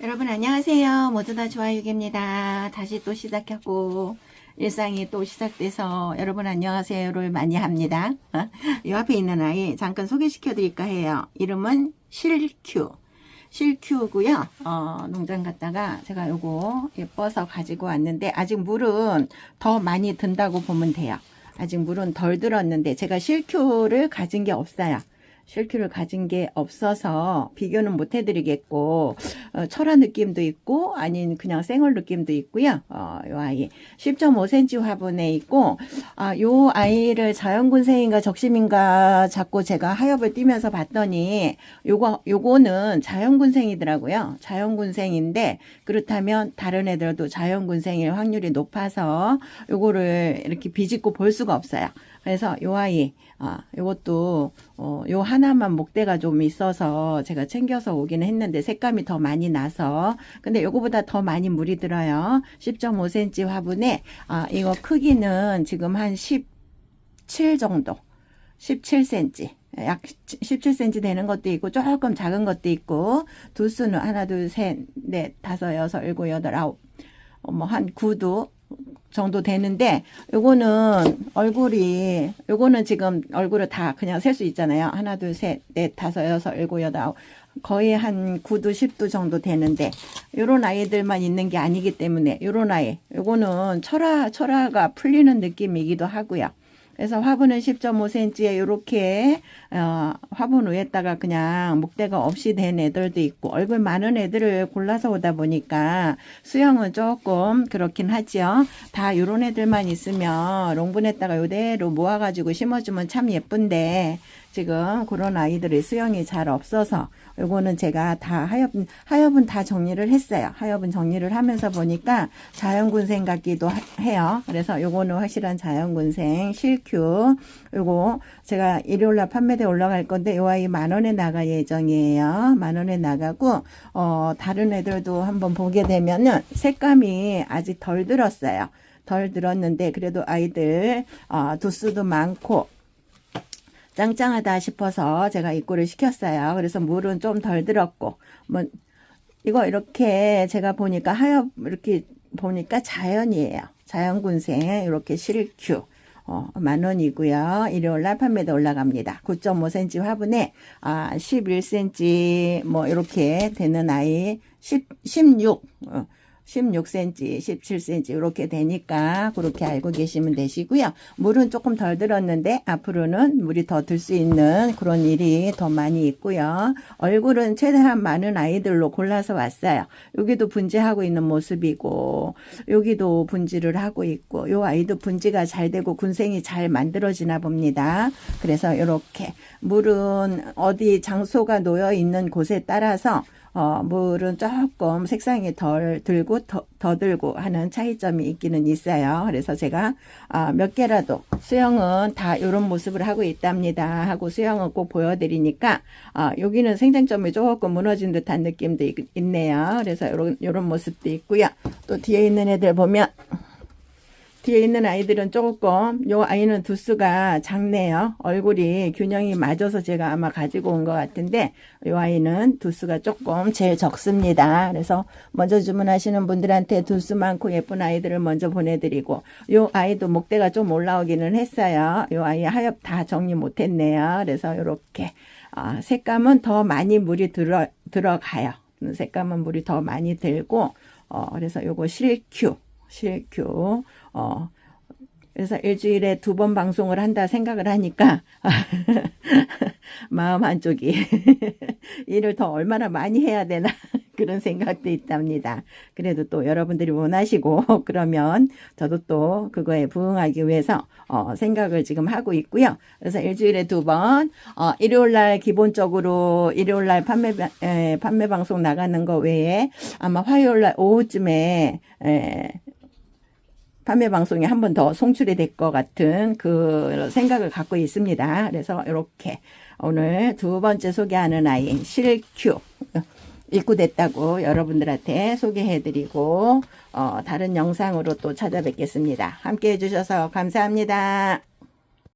여러분 안녕하세요. 모두 다 좋아요입니다. 다시 또 시작하고 일상이 또 시작돼서 여러분 안녕하세요를 많이 합니다. 어? 이 앞에 있는 아이 잠깐 소개시켜 드릴까 해요. 이름은 실큐. 실큐고요. 어, 농장 갔다가 제가 요거 예뻐서 가지고 왔는데 아직 물은 더 많이 든다고 보면 돼요. 아직 물은 덜 들었는데 제가 실큐를 가진 게 없어요. 실큐를 가진 게 없어서 비교는 못 해드리겠고 어, 철화 느낌도 있고 아닌 그냥 생얼 느낌도 있고요. 어, 요 아이 10.5cm 화분에 있고 아, 요 아이를 자연군생인가 적심인가 자꾸 제가 하엽을 띄면서 봤더니 요거 요거는 자연군생이더라고요. 자연군생인데 그렇다면 다른 애들도 자연군생일 확률이 높아서 요거를 이렇게 비집고 볼 수가 없어요. 그래서 요 아이 아, 요것도, 어, 요 하나만 목대가 좀 있어서 제가 챙겨서 오기는 했는데 색감이 더 많이 나서. 근데 요거보다 더 많이 물이 들어요. 10.5cm 화분에, 아, 이거 크기는 지금 한 17 정도. 17cm. 약 17cm 되는 것도 있고, 조금 작은 것도 있고, 두수는 하나, 둘, 셋, 넷, 다섯, 여섯, 일곱, 여덟, 아홉. 어, 뭐한 9도 정도 되는데 요거는 얼굴이 요거는 지금 얼굴을 다 그냥 셀 수 있잖아요. 하나, 둘, 셋, 넷, 다섯, 여섯, 일곱, 여덟, 아홉. 거의 한 9도, 10도 정도 되는데 요런 아이들만 있는 게 아니기 때문에 요런 아이 요거는 철화 철화가 풀리는 느낌이기도 하고요. 그래서 화분은 10.5cm에 이렇게 어, 화분 위에다가 그냥 목대가 없이 된 애들도 있고 얼굴 많은 애들을 골라서 오다 보니까 수영은 조금 그렇긴 하죠. 다 이런 애들만 있으면 롱분에다가 이대로 모아가지고 심어주면 참 예쁜데 지금 그런 아이들이 수영이 잘 없어서 요거는 제가 다 하엽, 하엽은 다 정리를 했어요. 하엽은 정리를 하면서 보니까 자연군생 같기도 하- 해요. 그래서 요거는 확실한 자연군생 실 큐. 요거 제가 일요일날 판매대 올라갈 건데 요 아이 만 원에 나갈 예정이에요. 만 원에 나가고 어 다른 애들도 한번 보게 되면은 색감이 아직 덜 들었어요. 덜 들었는데 그래도 아이들 어 두수도 많고 짱짱하다 싶어서 제가 입고를 시켰어요. 그래서 물은 좀 덜 들었고, 뭐, 이거 이렇게 제가 보니까 하엽, 이렇게 보니까 자연이에요. 자연군생, 이렇게 실큐. 어, 만 원이고요. 일요일 날 판매도 올라갑니다. 9.5cm 화분에, 아, 11cm, 뭐, 이렇게 되는 아이, 10, 16, 어, 16cm, 17cm 이렇게 되니까 그렇게 알고 계시면 되시고요. 물은 조금 덜 들었는데 앞으로는 물이 더 들 수 있는 그런 일이 더 많이 있고요. 얼굴은 최대한 많은 아이들로 골라서 왔어요. 여기도 분지하고 있는 모습이고 여기도 분지를 하고 있고 요 아이도 분지가 잘 되고 군생이 잘 만들어지나 봅니다. 그래서 이렇게 물은 어디 장소가 놓여 있는 곳에 따라서 어, 물은 조금 색상이 덜 들고 더, 더 들고 하는 차이점이 있기는 있어요. 그래서 제가 아, 몇 개라도 수영은 다 이런 모습을 하고 있답니다. 하고 수영은 꼭 보여드리니까 아, 여기는 생장점이 조금 무너진 듯한 느낌도 있, 있네요. 그래서 이런 이런 모습도 있고요. 또 뒤에 있는 애들 보면 뒤에 있는 아이들은 조금 요 아이는 두수가 작네요. 얼굴이 균형이 맞아서 제가 아마 가지고 온 것 같은데 요 아이는 두수가 조금 제일 적습니다. 그래서 먼저 주문하시는 분들한테 두수 많고 예쁜 아이들을 먼저 보내드리고 요 아이도 목대가 좀 올라오기는 했어요. 요 아이 하엽 다 정리 못했네요. 그래서 요렇게 아, 색감은 더 많이 물이 들어 들어가요. 색감은 물이 더 많이 들고 어, 그래서 요거 실큐 실큐 어 그래서 일주일에 두 번 방송을 한다 생각을 하니까 마음 한쪽이 일을 더 얼마나 많이 해야 되나 그런 생각도 있답니다. 그래도 또 여러분들이 원하시고 그러면 저도 또 그거에 부응하기 위해서 어, 생각을 지금 하고 있고요. 그래서 일주일에 두 번, 어, 일요일 날 기본적으로 일요일 날 판매 에, 판매 방송 나가는 거 외에 아마 화요일 날 오후쯤에 에, 판매 방송이 한 번 더 송출이 될 것 같은 그 생각을 갖고 있습니다. 그래서 이렇게 오늘 두 번째 소개하는 아이 실큐 입구됐다고 여러분들한테 소개해드리고 어, 다른 영상으로 또 찾아뵙겠습니다. 함께 해 주셔서 감사합니다.